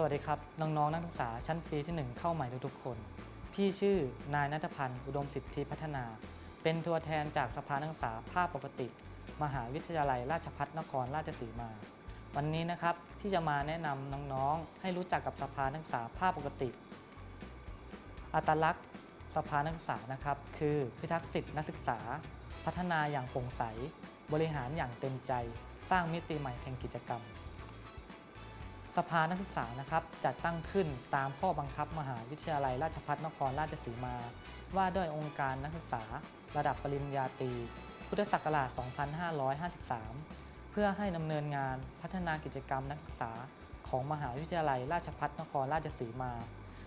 สวัสดีครับ น้องๆนักศึกษาชั้นปีที่ 1 เข้าใหม่ทุกๆคน พี่ชื่อนายนัทพันธ์อุดมสิทธิพัฒนา เป็นตัวแทนจากสภานักศึกษาภาคปกติ มหาวิทยาลัยราชภัฏนครราชสีมา วันนี้นะครับพี่จะมาแนะนำน้องๆ ให้รู้จักกับสภานักศึกษาภาคปกติ อัตลักษณ์สภานักศึกษานะครับ คือพิทักษ์สิทธินักศึกษา พัฒนาอย่างโปร่งใส บริหารอย่างเต็มใจ สร้างมิติใหม่แห่งกิจกรรม สภานักศึกษานะครับจัดตั้งขึ้นตามข้อบังคับมหาวิทยาลัยราชภัฏนครราชสีมา ว่าด้วยองค์การนักศึกษา ระดับปริญญาตรี พุทธศักราช 2553 เพื่อให้ดำเนินงานพัฒนากิจกรรมนักศึกษาของมหาวิทยาลัยราชภัฏนครราชสีมา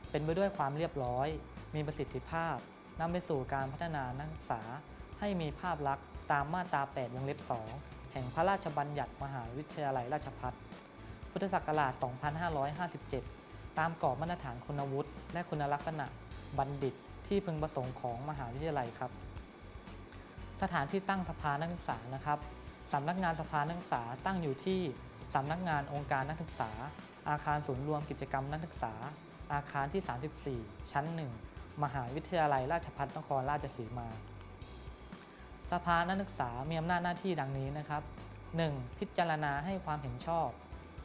เป็นไปด้วยความเรียบร้อย มีประสิทธิภาพนำไปสู่การพัฒนานักศึกษา ให้มีภาพลักษณ์ตามมาตรา 8 วงเล็บ 2 แห่งพระราชบัญญัติมหาวิทยาลัยราชภัฏ พุทธศักราช 2557 ตามกรอบมาตรฐานคุณวุฒิและคุณลักษณะบัณฑิตที่พึงประสงค์ของมหาวิทยาลัยครับ สถานที่ตั้งสภานักศึกษานะครับสำนักงานสภานักศึกษาตั้งอยู่ที่สำนักงานองค์การนักศึกษา อาคารศูนย์รวมกิจกรรมนักศึกษา อาคารที่ 34 ชั้น 1 มหาวิทยาลัยราชภัฏนครราชสีมา สภานักศึกษามีอำนาจหน้าที่ดังนี้นะครับ 1. พิจารณาให้ความเห็นชอบ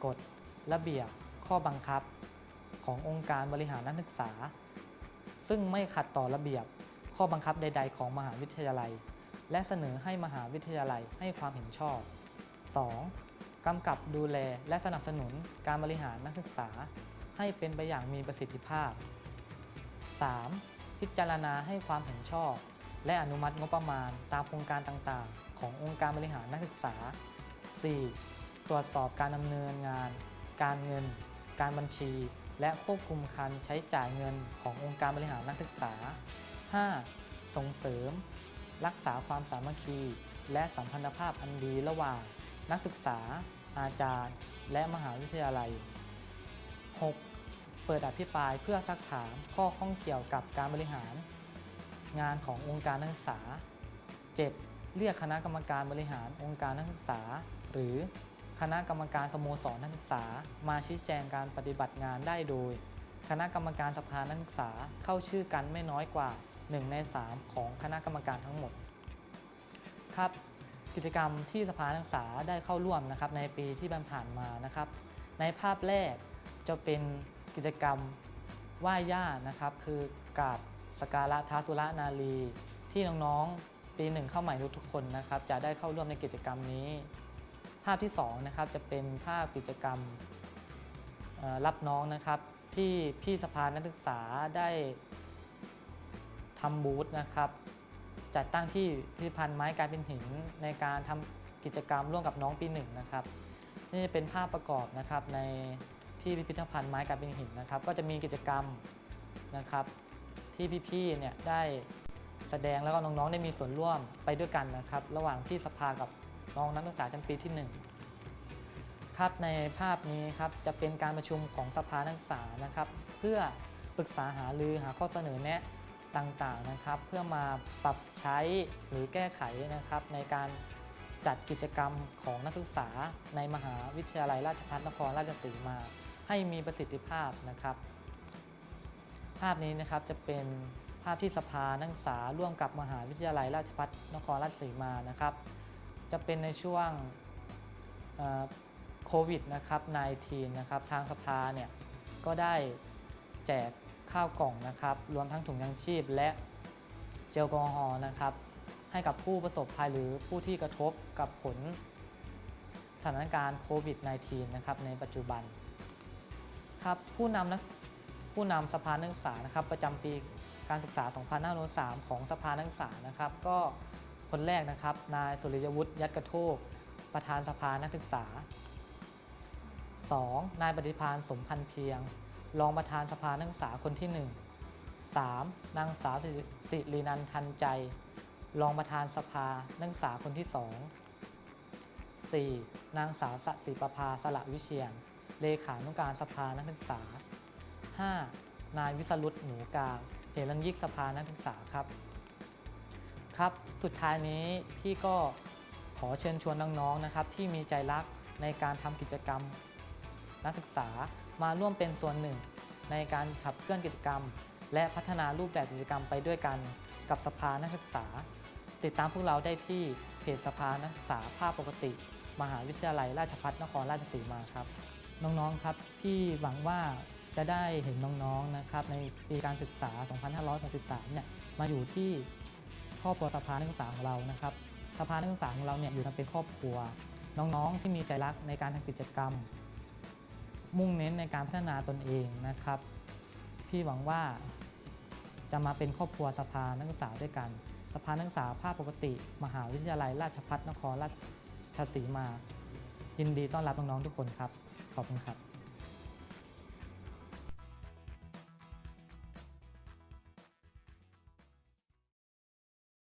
กฎ ระเบียบ ข้อบังคับ ขององค์การบริหารนักศึกษา ซึ่งไม่ขัดต่อระเบียบ ข้อบังคับใด ๆ ของมหาวิทยาลัย และเสนอให้มหาวิทยาลัยให้ความเห็นชอบ 2. กำกับดูแลและสนับสนุนการบริหารนักศึกษา ให้เป็นไปอย่างมีประสิทธิภาพ 3. พิจารณาให้ความเห็นชอบ และอนุมัติงบประมาณตามโครงการต่างๆ ขององค์การบริหารนักศึกษา 4. ตรวจสอบการดำเนินงาน การเงิน การบัญชี และควบคุมการใช้จ่ายเงินขององค์การบริหารนักศึกษา 5. ส่งเสริม รักษาความสามัคคี และสัมพันธภาพอันดีระหว่าง นักศึกษา อาจารย์ และมหาวิทยาลัย 6. เปิดอภิปรายเพื่อซักถามข้อข้องเกี่ยวกับการบริหาร งานขององค์การนักศึกษา 7. เรียกคณะกรรมการบริหารองค์การนักศึกษา หรือ คณะกรรมการสโมสรนักศึกษา มาชี้แจงการปฏิบัติงานได้โดย คณะกรรมการสภานักศึกษาเข้าชื่อกันไม่น้อยกว่า 1 ใน 3 ของคณะกรรมการทั้งหมด ครับ กิจกรรมที่สภานักศึกษาได้เข้าร่วมนะครับในปีที่ผ่านมานะครับ ในภาพแรกจะเป็นกิจกรรมไหว้ย่านะครับ คือกราบสการะท้าสุระนารี ที่น้องๆปีหนึ่งเข้าใหม่ทุกๆคนนะครับ จะได้เข้าร่วมในกิจกรรมนี้ ภาพที่2นะครับจะเป็นภาพกิจกรรมรับน้องนะครับ ที่พี่สภานักศึกษาได้ทำบูธนะครับ จัดตั้งที่พิพิธภัณฑ์ไม้กลายเป็นหินในการทำกิจกรรมร่วมกับน้องปีหนึ่งนะครับนี่จะเป็นภาพประกอบนะครับในที่พิพิธภัณฑ์ไม้กลายเป็นหินนะครับ ก็จะมีกิจกรรมนะครับ ที่พี่ๆเนี่ยได้แสดงแล้วก็น้องๆได้มีส่วนร่วมไปด้วยกันนะครับ ระหว่างพี่สภากับ น้องนักศึกษาชั้นปีที่หนึ่งครับในภาพนี้ครับจะเป็นการประชุมของสภานักศึกษานะครับ เพื่อปรึกษาหารือหาข้อเสนอแนะต่างๆนะครับ เพื่อมาปรับใช้หรือแก้ไขนะครับ ในการจัดกิจกรรมของนักศึกษาในมหาวิทยาลัยราชภัฏนครราชสีมา ให้มีประสิทธิภาพนะครับ ภาพนี้นะครับจะเป็นภาพที่สภานักศึกษาร่วมกับมหาวิทยาลัยราชภัฏนครราชสีมานะครับ จะเป็นในช่วงโควิดนะครับ -19 นะครับ ทางสภาเนี่ยก็ได้แจกข้าวกล่องนะครับ รวมทั้งถุงยางชีพและเจลแอลกอฮอล์นะครับ ให้กับผู้ประสบภัยหรือผู้ที่กระทบกับผลสถานการณ์โควิด -19 นะครับในปัจจุบันครับผู้นำนักผู้นำสภานักศึกษานะครับประจำปีการศึกษา 2503 ของสภานักศึกษานะครับ ก็ คนแรกนะครับ นายสุริยวุฒิยัดกระโทกประธานสภานักศึกษา 2. นายปฏิพานสมพันธ์เพียง รองประธานสภานักศึกษาคนที่ 1 3. นางสาวสิรินันทันใจ รองประธานสภานักศึกษาคนที่ 2 4. นางสาวสศิประภาสละวิเชียน เลขานุการสภานักศึกษา 5. นายวิสรุตหนูกลางเฮรัญยิกสภานักศึกษาครับ สุดท้ายนี้พี่ก็ขอเชิญชวนน้องๆนะครับ ที่มีใจรักในการทำกิจกรรม นักศึกษามาร่วมเป็นส่วนหนึ่ง ในการขับเคลื่อนกิจกรรม และพัฒนารูปแบบกิจกรรมไปด้วยกัน กับสภานักศึกษา ติดตามพวกเราได้ที่เพจสภานักศึกษาภาพปกติ มหาวิทยาลัยราชภัฏนครราชสีมาครับ น้องๆครับพี่หวังว่าจะได้เห็นน้องๆนะครับในปีการศึกษา 2563 เนี่ยมาอยู่ที่ ครอบครัวสภานักศึกษาของเรานะครับสภานักศึกษาของเราเนี่ยอยู่กันเป็นครอบครัว น้องๆ ที่มีใจรักในการทำกิจกรรม มุ่งเน้นในการพัฒนาตนเองนะครับ พี่หวังว่าจะมาเป็นครอบครัวสภานักศึกษาด้วยกันสภานักศึกษาภาคปกติ มหาวิทยาลัยราชภัฏนครราชสีมา ยินดีต้อนรับน้องๆทุกคนครับ ขอบคุณครับ